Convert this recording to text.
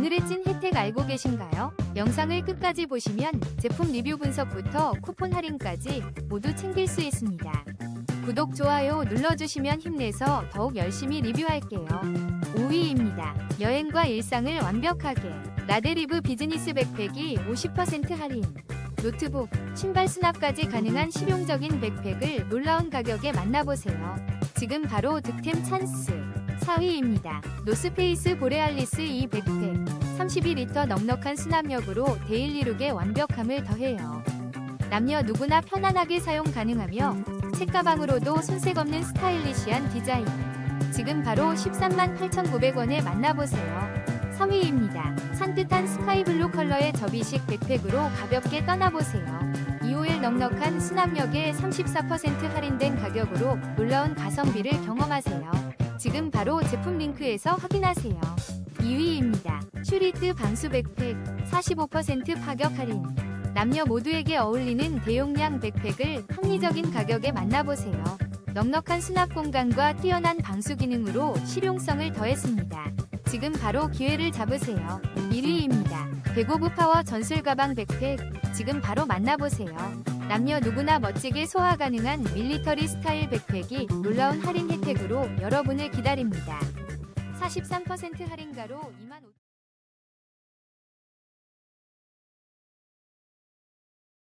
오늘의 찐 혜택 알고 계신가요? 영상을 끝까지 보시면 제품 리뷰 분석부터 쿠폰 할인까지 모두 챙길 수 있습니다. 구독, 좋아요 눌러주시면 힘내서 더욱 열심히 리뷰할게요. 5위입니다. 여행과 일상을 완벽하게 라데리브 비즈니스 백팩이 50% 할인 노트북, 신발 수납까지 가능한 실용적인 백팩을 놀라운 가격에 만나보세요. 지금 바로 득템 찬스 4위입니다. 노스페이스 보레알리스 이 백팩 32리터 넉넉한 수납력으로 데일리룩의 완벽함을 더해요. 남녀 누구나 편안하게 사용 가능하며 책가방으로도 손색 없는 스타일리시한 디자인. 지금 바로 13만 8,900원에 만나보세요. 3위입니다. 산뜻한 스카이블루 컬러의 접이식 백팩으로 가볍게 떠나보세요. 2호일 넉넉한 수납력에 34% 할인된 가격으로 놀라운 가성비를 경험하세요. 지금 바로 제품 링크에서 확인하세요. 2위입니다. 슈리트 방수 백팩 45% 파격 할인. 남녀 모두에게 어울리는 대용량 백팩을 합리적인 가격에 만나보세요. 넉넉한 수납 공간과 뛰어난 방수 기능으로 실용성을 더했습니다. 지금 바로 기회를 잡으세요. 1위입니다. 배고브 파워 전술 가방 백팩 지금 바로 만나보세요. 남녀 누구나 멋지게 소화 가능한 밀리터리 스타일 백팩이 놀라운 할인 혜택으로 여러분을 기다립니다. 43% 할인가로 2만 5